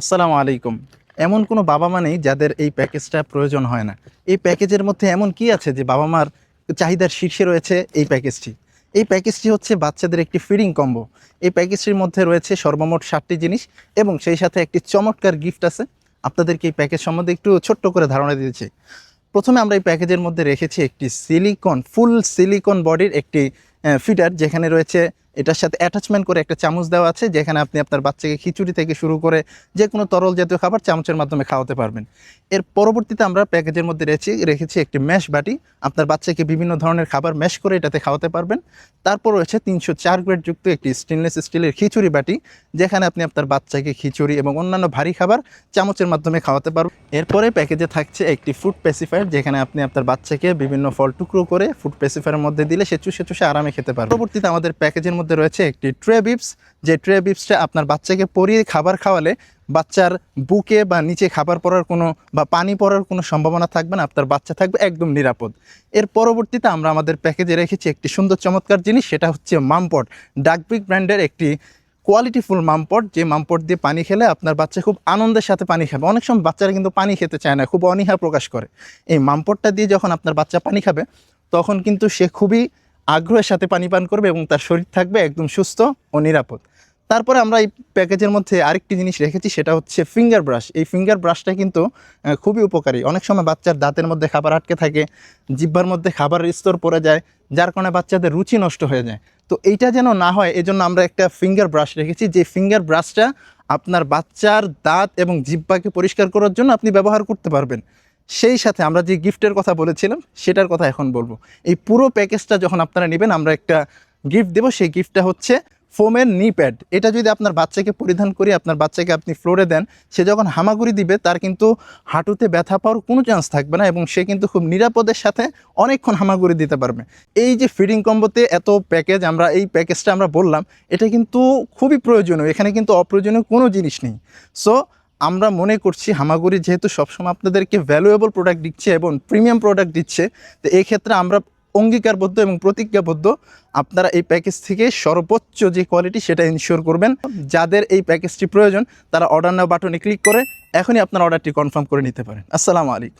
আসসালামু আলাইকুম। এমন কোনো বাবা মা নেই যাদের এই প্যাকেজটা প্রয়োজন হয় না। এই প্যাকেজের মধ্যে এমন কি আছে যে বাবা মার চাহিদার শীর্ষে রয়েছে এই প্যাকেজটি? এই প্যাকেজটি হচ্ছে বাচ্চাদের একটি ফিডিং কম্বো। এই প্যাকেজটির মধ্যে রয়েছে সর্বমোট ষাটটি জিনিস এবং সেই সাথে একটি চমৎকার গিফট আছে। আপনাদেরকে এই প্যাকেজ সম্বন্ধে একটু ছোট্ট করে ধারণা দিয়েছি প্রথমে আমরা এই প্যাকেজের মধ্যে রেখেছি একটি সিলিকন, ফুল সিলিকন বডির একটি ফিডার যেখানে রয়েছে এটার সাথে অ্যাটাচমেন্ট করে একটা চামচ দেওয়া আছে, যেখানে আপনি আপনার বাচ্চাকে খিচুড়ি থেকে শুরু করে যে কোনো তরল জাতীয় খাবার চামচের মাধ্যমে খাওয়াতে পারবেন। এর পরবর্তীতে আমরা প্যাকেজের মধ্যে রেখেছি রেখেছি একটি ম্যাশ বাটি। আপনার বাচ্চাকে বিভিন্ন ধরনের খাবার ম্যাশ করে এটাতে খাওয়াতে পারবেন। তারপর রয়েছে তিনশো চার গ্রেড যুক্ত একটি স্টেনলেস স্টিলের খিচুড়ি বাটি, যেখানে আপনি আপনার বাচ্চাকে খিচুড়ি এবং অন্যান্য ভারী খাবার চামচের মাধ্যমে খাওয়াতে পারবেন। এরপরে প্যাকেজে থাকছে একটি ফুড পেসিফায়ার যেখানে আপনি আপনার বাচ্চাকে বিভিন্ন ফল টুকরো করে ফুড পেসিফায়ারের মধ্যে দিলে সে চুষে চুষে আরামে খেতে পারবে পরবর্তীতে আমাদের প্যাকেজের মধ্যে রয়েছে একটি ট্রে বিপস। যে ট্রে বিপসটা আপনার বাচ্চাকে পরিয়ে খাবার খাওয়ালে বাচ্চার বুকে বা নিচে খাবার পড়ার কোনো বা পানি পড়ার কোনো সম্ভাবনা থাকবে না, আপনার বাচ্চা থাকবে একদম নিরাপদ। এর পরবর্তীতে আমরা আমাদের প্যাকেজে রেখেছি একটি সুন্দর চমৎকার জিনিস, সেটা হচ্ছে মামপট। ডাকবিগ ব্র্যান্ডের একটি কোয়ালিটিফুল মামপট, যে মামপট দিয়ে পানি খেলে আপনার বাচ্চা খুব আনন্দের সাথে পানি খাবে। অনেক সময় বাচ্চারা কিন্তু পানি খেতে চায় না, খুব অনীহা প্রকাশ করে। এই মামপটটা দিয়ে যখন আপনার বাচ্চা পানি খাবে, তখন কিন্তু সে খুবই আগ্রহের সাথে পানি পান করবে এবং তার শরীর থাকবে একদম সুস্থ ও নিরাপদ। তারপরে আমরা এই প্যাকেজের মধ্যে আরেকটি জিনিস রেখেছি, সেটা হচ্ছে ফিঙ্গার ব্রাশ এই ফিঙ্গার ব্রাশটা কিন্তু খুবই উপকারী। অনেক সময় বাচ্চার দাঁতের মধ্যে খাবার আটকে থাকে, জিব্বার মধ্যে খাবারের স্তর পড়ে যায়, যার কারণে বাচ্চাদের রুচি নষ্ট হয়ে যায়। তো এইটা যেন না হয়, এজন্য আমরা একটা ফিঙ্গার ব্রাশ রেখেছি, যে ফিঙ্গার ব্রাশটা আপনার বাচ্চার দাঁত এবং জিহ্বাকে পরিষ্কার করার জন্য আপনি ব্যবহার করতে পারবেন। সেই সাথে আমরা যে গিফটের কথা বলেছিলাম, সেটার কথা এখন বলব। এই পুরো প্যাকেজটা যখন আপনারা নেবেন, আমরা একটা গিফট দেবো। সেই গিফটটা হচ্ছে ফোমের নি প্যাড এটা যদি আপনার বাচ্চাকে পরিধান করে, আপনার বাচ্চাকে আপনি ফ্লোরে দেন, সে যখন হামাগুড়ি দিবে, তার কিন্তু হাঁটুতে ব্যথা পাওয়ার কোনো চান্স থাকবে না এবং সে কিন্তু খুব নিরাপদের সাথে অনেকক্ষণ হামাগুড়ি দিতে পারবে। এই যে ফিডিং কম্বোতে এত প্যাকেজ আমরা এই প্যাকেজটা আমরা বললাম, এটা কিন্তু খুবই প্রয়োজনীয়। এখানে কিন্তু অপ্রয়োজনীয় কোনো জিনিস নেই। সো আমরা মনে করছি হামাগুড়ি যেহেতু সবসময় আপনাদেরকে ভ্যালুয়েবল প্রোডাক্ট দিচ্ছে এবং প্রিমিয়াম প্রোডাক্ট দিচ্ছে, তো এই ক্ষেত্রে আমরা অঙ্গীকারবদ্ধ এবং প্রতিজ্ঞাবদ্ধ আপনারা এই প্যাকেজ থেকে সর্বোচ্চ যে কোয়ালিটি সেটা ইনশিওর করবেন। যাদের এই প্যাকেজটি প্রয়োজন, তারা অর্ডার নাও বাটনে ক্লিক করে এখনই আপনার অর্ডারটি কনফার্ম করে নিতে পারেন। আসসালামু আলাইকুম।